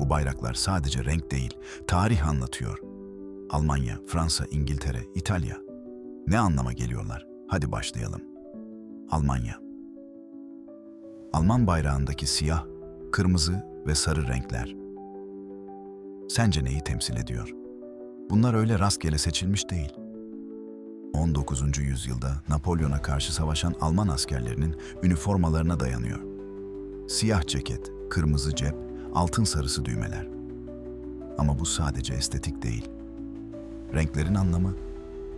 Bu bayraklar sadece renk değil, tarih anlatıyor. Almanya, Fransa, İngiltere, İtalya. Ne anlama geliyorlar? Hadi başlayalım. Almanya. Alman bayrağındaki siyah, kırmızı ve sarı renkler. Sence neyi temsil ediyor? Bunlar öyle rastgele seçilmiş değil. 19. yüzyılda Napolyon'a karşı savaşan Alman askerlerinin üniformalarına dayanıyor. Siyah ceket, kırmızı cep, altın sarısı düğmeler. Ama bu sadece estetik değil. Renklerin anlamı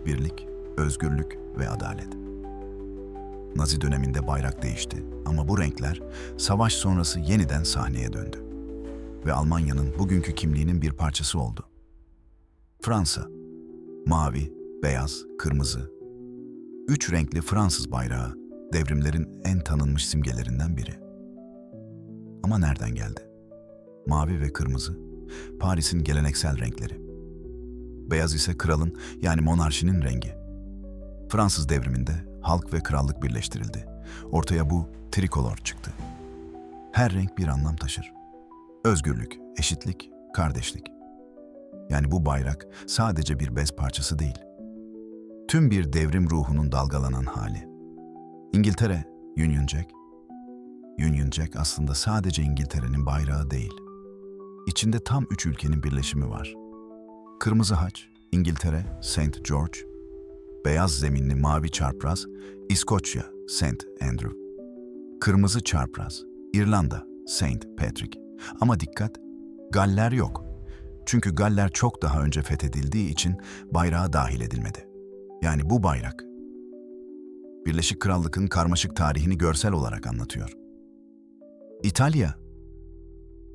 birlik, özgürlük ve adalet. Nazi döneminde bayrak değişti ama bu renkler savaş sonrası yeniden sahneye döndü ve Almanya'nın bugünkü kimliğinin bir parçası oldu. Fransa, mavi, beyaz, kırmızı. Üç renkli Fransız bayrağı devrimlerin en tanınmış simgelerinden biri. Ama nereden geldi? Mavi ve kırmızı, Paris'in geleneksel renkleri. Beyaz ise kralın yani monarşinin rengi. Fransız devriminde halk ve krallık birleştirildi. Ortaya bu trikolor çıktı. Her renk bir anlam taşır. Özgürlük, eşitlik, kardeşlik. Yani bu bayrak sadece bir bez parçası değil. Tüm bir devrim ruhunun dalgalanan hali. İngiltere, Union Jack. Union Jack aslında sadece İngiltere'nin bayrağı değil. İçinde tam üç ülkenin birleşimi var. Kırmızı haç, İngiltere, St. George. Beyaz zeminli mavi çarpraz, İskoçya, St. Andrew. Kırmızı çarpraz, İrlanda, St. Patrick. Ama dikkat, Galler yok. Çünkü Galler çok daha önce fethedildiği için bayrağa dahil edilmedi. Yani bu bayrak, Birleşik Krallık'ın karmaşık tarihini görsel olarak anlatıyor. İtalya,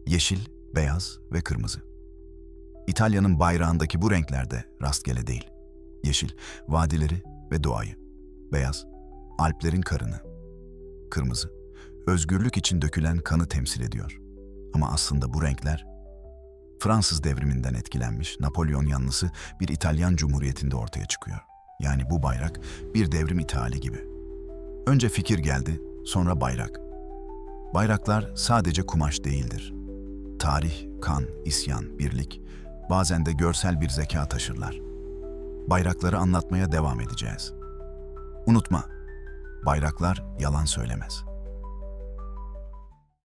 yeşil, beyaz ve kırmızı. İtalya'nın bayrağındaki bu renkler de rastgele değil. Yeşil, vadileri ve doğayı. Beyaz, Alplerin karını. Kırmızı, özgürlük için dökülen kanı temsil ediyor. Ama aslında bu renkler Fransız devriminden etkilenmiş Napolyon yanlısı bir İtalyan cumhuriyetinde ortaya çıkıyor. Yani bu bayrak bir devrim ithali gibi. Önce fikir geldi, sonra bayrak. Bayraklar sadece kumaş değildir. Tarih, kan, isyan, birlik, bazen de görsel bir zeka taşırlar. Bayrakları anlatmaya devam edeceğiz. Unutma, bayraklar yalan söylemez.